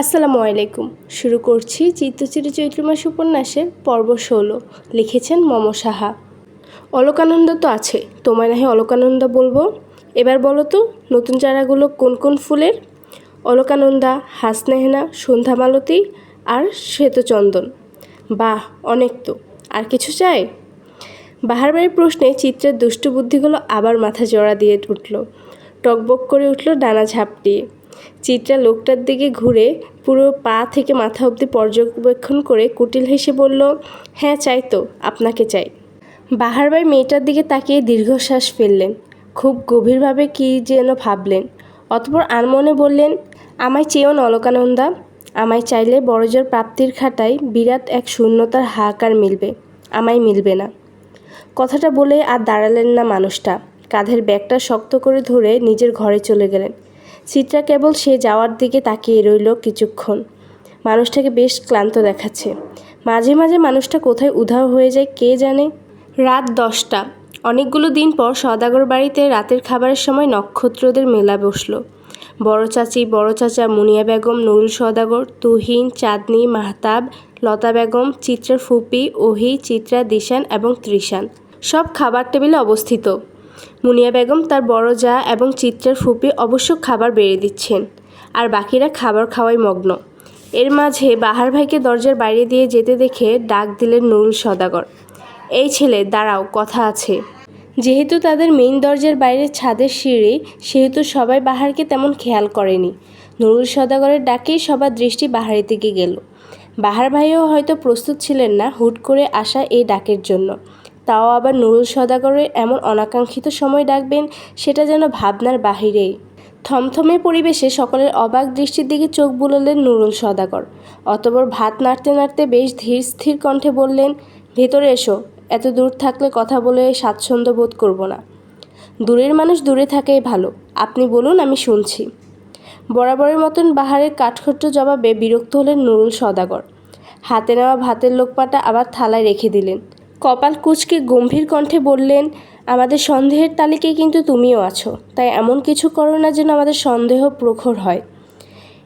আসসালামু আলাইকুম। শুরু করছি চিত্তচিরে চৈত্র মাস উপন্যাসের পর্ব ষোলো। লিখেছেন মম সাহা। অলোকানন্দ তো আছে, তোমায় নাহি অলোকানন্দ বলব? এবার বলো তো, নতুন চারাগুলো কোন কোন ফুলের? অলকানন্দা, হাসনেহনা, সন্ধ্যামালতী আর শ্বেতচন্দন। বাহ, অনেক তো। আর কিছু চাই? বাহার বাড়ির প্রশ্নে চিত্রের দুষ্টু বুদ্ধিগুলো আবার মাথা জড়া দিয়ে উঠল। টকবক করে উঠল ডানা ঝাপটিয়ে চিত্রা লোকটার দিকে ঘুরে পুরো পা থেকে মাথা অবধি পর্যবেক্ষণ করে কুটিল হেসে বলল হ্যাঁ চাই তো, আপনাকে চাই। বাহার বাড়ি মেয়েটার দিকে তাকিয়ে দীর্ঘশ্বাস ফেললেন। খুব গভীরভাবে কী যেন ভাবলেন। অতপর আনমনে বললেন, আমায় চেয়েও নলকানন্দা আমায় চাইলে বড়জোর প্রাপ্তির খাটায় বিরাট এক শূন্যতার হাহাকার মিলবে। আমায় মিলবে না। কথাটা বলে আর দাঁড়ালেন না মানুষটা। কাঁধের ব্যাগটা শক্ত করে ধরে নিজের ঘরে চলে গেলেন। চিত্রা কেবল সে যাওয়ার দিকে তাকিয়ে রইল কিছুক্ষণ। মানুষটাকে বেশ ক্লান্ত দেখাচ্ছে। মাঝে মাঝে মানুষটা কোথায় উধাও হয়ে যায় কে জানে? রাত দশটা। অনেকগুলো দিন পর সদাগর বাড়িতে রাতের খাবারের সময় নক্ষত্রদের মেলা বসল। বড় চাচি, বড় চাচা মুনিয়া বেগম, নুরুল সদাগর, তুহিন, চাঁদনি, মাহতাব, লতা বেগম চিত্রার ফুপি, ওহি, চিত্রা, দিশান এবং ত্রিশান। সব খাবার টেবিলে অবস্থিত। মুনিয়া বেগম তার বড় যা এবং চিত্রার ফুপি অবশ্য খাবার বেড়ে দিচ্ছেন, আর বাকিরা খাবার খাওয়াই মগ্ন। এর মাঝে বাহার ভাইকে দরজার বাইরে দিয়ে যেতে দেখে ডাক দিলেন নুরুল সদাগর, এই ছেলে, দাঁড়াও, কথা আছে। যেহেতু তাদের মেইন দরজার বাইরে ছাদের সিঁড়ি, সেহেতু সবাই বাহারকে তেমন খেয়াল করেনি। নুরুল সদাগরের ডাকেই সবার দৃষ্টি বাহারের দিকে গেল। বাহার ভাইও হয়তো প্রস্তুত ছিলেন না হুট করে আসা এই ডাকের জন্য। তাও আবার নুরুল সদাগরের এমন অনাকাঙ্ক্ষিত সময় ডাকবেন সেটা যেন ভাবনার বাহিরেই। থমথমে পরিবেশে সকলের অবাক দৃষ্টির দিকে চোখ বুলালেন নুরুল সদাগর। অতপর ভাত নাড়তে নাড়তে বেশ ধীর স্থির কণ্ঠে বললেন, ভেতরে এসো, এত দূর থাকলে কথা বলে স্বাচ্ছন্দ্য বোধ করব না। দূরের মানুষ দূরে থাকাই ভালো, আপনি বলুন আমি শুনছি। বরাবরের মতন বাহারের কাঠখট্ট জবাবে বিরক্ত হলেন নুরুল সদাগর। হাতে নেওয়া ভাতের লোকপাটা আবার থালায় রেখে দিলেন। কপাল কুচকে গম্ভীর কণ্ঠে বললেন, আমাদের সন্দেহের তালিকায় কিন্তু তুমিও আছো, তাই এমন কিছু করো না যেন আমাদের সন্দেহ প্রখর হয়।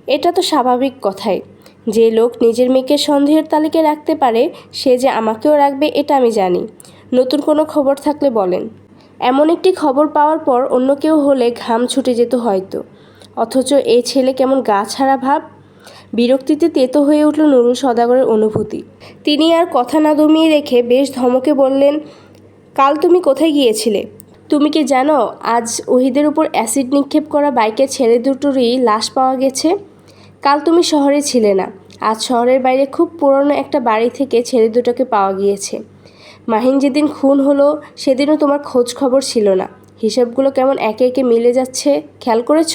এটা তো স্বাভাবিক কথাই। যে লোক নিজের মেয়েকে সন্দেহের তালিকায় রাখতে পারে, সে যে আমাকেও রাখবে এটা আমি জানি। নতুন কোনো খবর থাকলে বলেন। এমন একটি খবর পাওয়ার পর অন্য কেউ হলে ঘাম ছুটে যেত হয়তো। অথচ এ ছেলে কেমন গা ছাড়া ভাব। বিরক্তিতে তেতো হয়ে উঠল নুরুল সদাগরের অনুভূতি। তিনি আর কথা না দমিয়ে রেখে বেশ ধমকে বললেন, কাল তুমি কোথায় গিয়েছিলে? তুমি কি জানো, আজ ওহিদের উপর অ্যাসিড নিক্ষেপ করা বাইকের ছেলে দুটোরই লাশ পাওয়া গেছে? কাল তুমি শহরে ছিলে না, আজ শহরের বাইরে খুব পুরনো একটা বাড়ি থেকে ছেলে দুটোকে পাওয়া গিয়েছে। মাহিন যেদিন খুন হলো, সেদিনও তোমার খোঁজ খবর ছিল না। হিসাবগুলো কেমন একে একে মিলে যাচ্ছে, খেয়াল করেছ?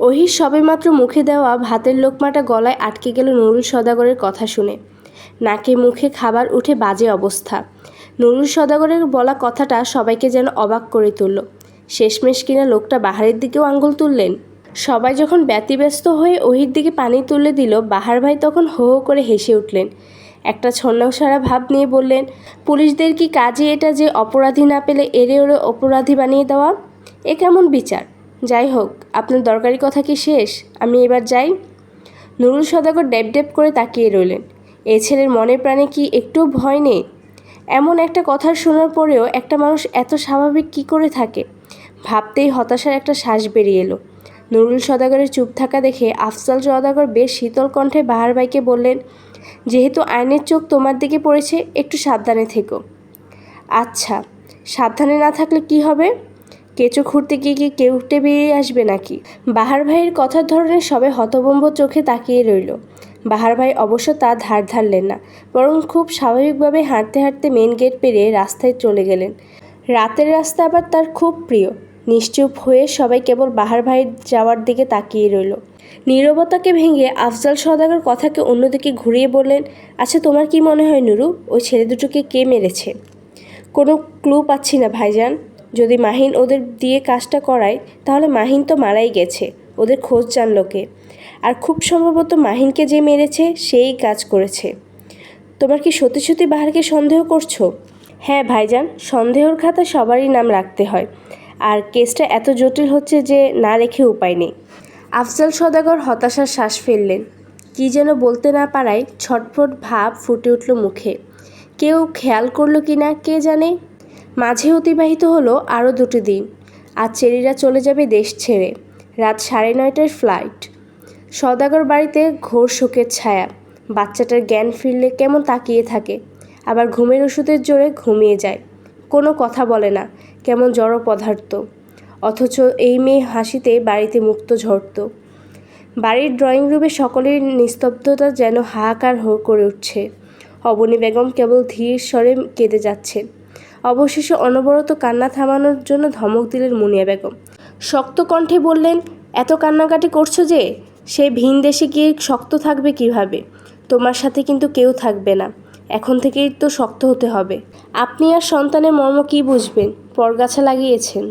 ওহির সবেমাত্র মুখে দেওয়া ভাতের লোকমাটা গলায় আটকে গেল নুরুল সদাগরের কথা শুনে। নাকে মুখে খাবার উঠে বাজে অবস্থা। নুরুল সদাগরের বলা কথাটা সবাইকে যেন অবাক করে তুলল। শেষমেশ কিনা লোকটা বাহারের দিকেও আঙ্গুল তুললেন। সবাই যখন ব্যতিব্যস্ত হয়ে ওহির দিকে পানি তুলে দিল, বাহার ভাই তখন হো হো করে হেসে উঠলেন। একটা ছন্নসারা ভাব নিয়ে বললেন, পুলিশদের কি কাজে এটা যে অপরাধী না পেলে এরে ওরে অপরাধী বানিয়ে দেওয়া? এ কেমন বিচার? যাই হোক, আপনার দরকারি কথা কি শেষ? আমি এবার যাই। নুরুল সদাগর ডেপ ডেপ করে তাকিয়ে রইলেন। এ ছেলের মনে প্রাণে কি একটুও ভয় নেই? এমন একটা কথা শোনার পরেও একটা মানুষ এত স্বাভাবিক কি করে থাকে? ভাবতেই হতাশার একটা শ্বাস বেরিয়ে এলো। নুরুল সদাগরের চুপ থাকা দেখে আফজাল সদাগর বেশ শীতল কণ্ঠে বাহার ভাইকে বললেন, যেহেতু আইনের চোখ তোমার দিকে পড়েছে, একটু সাবধানে থেকো। আচ্ছা সাবধানে না থাকলে কি হবে? কেঁচো খুঁড়তে গিয়ে কি কেউ উঠে বেরিয়ে আসবে নাকি? বাহার ভাইয়ের কথার ধরনের সবে হতবম্ব চোখে তাকিয়ে রইল। বাহার ভাই অবশ্য তা ধার ধারলেন না, বরং খুব স্বাভাবিকভাবে হাঁটতে হাঁটতে মেন গেট পেরিয়ে রাস্তায় চলে গেলেন। রাতের রাস্তা আবার তার খুব প্রিয়। নিশ্চুপ হয়ে সবাই কেবল বাহার ভাইয়ের যাওয়ার দিকে তাকিয়ে রইল। নীরবতাকে ভেঙে আফজাল সদাগর কথাকে অন্যদিকে ঘুরিয়ে বললেন আচ্ছা তোমার কি মনে হয় নুরু, ওই ছেলে দুটোকে কে মেরেছে? কোনো ক্লু পাচ্ছি না, ভাইজান। যদি মাহিন ওদের দিয়ে কাজটা করায়, তাহলে মাহিন তো মারাই গেছে, ওদের খোঁজ জানলো কে। আর খুব সম্ভবত মাহিনকে যে মেরেছে, সেই কাজ করেছে। তোমার কি সত্যি সত্যি বাহারকে সন্দেহ করছ? হ্যাঁ ভাইজান, সন্দেহর খাতা সবারই নাম রাখতে হয়। আর কেসটা এত জটিল হচ্ছে যে না রেখে উপায় নেই। আফজাল সদাগর হতাশার শ্বাস ফেললেন। কী যেন বলতে না পারায় ছটফট ভাব ফুটে উঠল মুখে। কেউ খেয়াল করল কি না কে জানে? মাঝে অতিবাহিত হলো আরও দুটি দিন, আর চেরিরা চলে যাবে দেশ ছেড়ে, রাত সাড়ে নয়টার ফ্লাইট। সদাগর বাড়িতে ঘোর শোকের ছায়া, বাচ্চাটার জ্ঞান ফিরলে কেমন তাকিয়ে থাকে, আবার ঘুমের ওষুধের জোরে ঘুমিয়ে যায়, কোনো কথা বলে না, কেমন জড় পদার্থ, অথচ এই মেয়ে হাসিতে বাড়িতে মুক্ত ঝরত। বাড়ির ড্রয়িং রুমে সকলের নিস্তব্ধতা যেন হাহাকার হো, করে উঠছে, অবনী বেগম কেবল ধীর স্বরে কেঁদে যাচ্ছেন অবশেষে অনবরত কান্না থামানোর জন্য ধমক দিলেন মুনিয়া বেগম। শক্ত কণ্ঠে বললেন, এত কান্নাকাটি করছ যে সে ভিন দেশে গিয়ে শক্ত থাকবে কীভাবে? তোমার সাথে কিন্তু কেউ থাকবে না। এখন থেকেই তো শক্ত হতে হবে। আপনি আর সন্তানের মর্ম কী বুঝবেন? পরগাছা লাগিয়েছেন।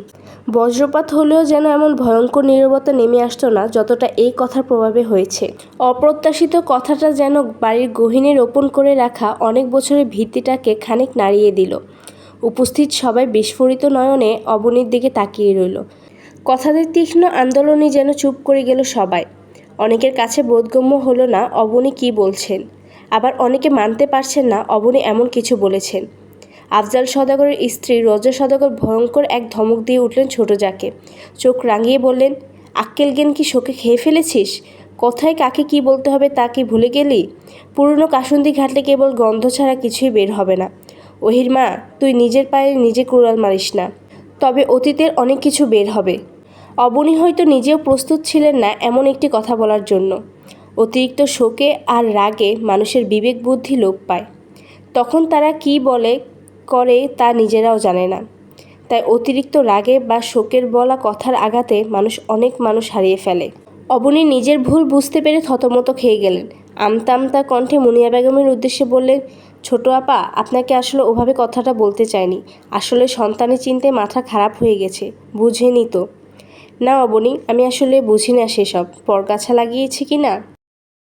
বজ্রপাত হলেও যেন এমন ভয়ঙ্কর নীরবতা নেমে আসতো না, যতটা এই কথার প্রভাবে হয়েছে। অপ্রত্যাশিত কথাটা যেন বাড়ির গহিনে রোপণ করে রাখা অনেক বছরের ভিত্তিটাকে খানিক নাড়িয়ে দিল। উপস্থিত সবাই বিস্ফোরিত নয়নে অবনীর দিকে তাকিয়ে রইল। কথাদের তীক্ষ্ণ আন্দোলনই যেন চুপ করে গেল সবাই। অনেকের কাছে বোধগম্য হলো না অবনী কী বলছেন। আবার অনেকে মানতে পারছেন না অবনী এমন কিছু বলেছেন। আফজাল সদাগরের স্ত্রী রজা সদাগর ভয়ঙ্কর এক ধমক দিয়ে উঠলেন ছোট যাকে চোখ রাঙিয়ে বললেন, আক্কেল জ্ঞান কি শোকে খেয়ে ফেলেছিস? কোথায় কাকে কি বলতে হবে তা কি ভুলে গেলি? পুরনো কাসুন্দি ঘাটলে কেবল গন্ধ ছাড়া কিছুই বের হবে না। ওহির মা, তুই নিজের পায়ে নিজে কুড়াল মারিস না। তবে অতীতের অনেক কিছু বের হবে। অবনী হয়তো নিজেও প্রস্তুত ছিলেন না এমন একটি কথা বলার জন্য। অতিরিক্ত শোকে আর রাগে মানুষের বিবেক বুদ্ধি লোপ পায়। তখন তারা কি বলে, করে তা নিজেরাও জানে না। তাই অতিরিক্ত রাগে বা শোকের বলা কথার আঘাতে মানুষ অনেক মানুষ হারিয়ে ফেলে। অবনী নিজের ভুল বুঝতে পেরে থতমত খেয়ে গেলেন। আমতা আমতা কণ্ঠে মুনিয়া বেগমের উদ্দেশ্যে বললেন, ছোট আপা, আপনাকে আসলে ওভাবে কথাটা বলতে চাইনি। আসলে সন্তানের চিনতে মাথা খারাপ হয়ে গেছে, বুঝেনি তো। না অবনি, আমি আসলে বুঝি না সেসব। পরগাছা লাগিয়েছি কি না?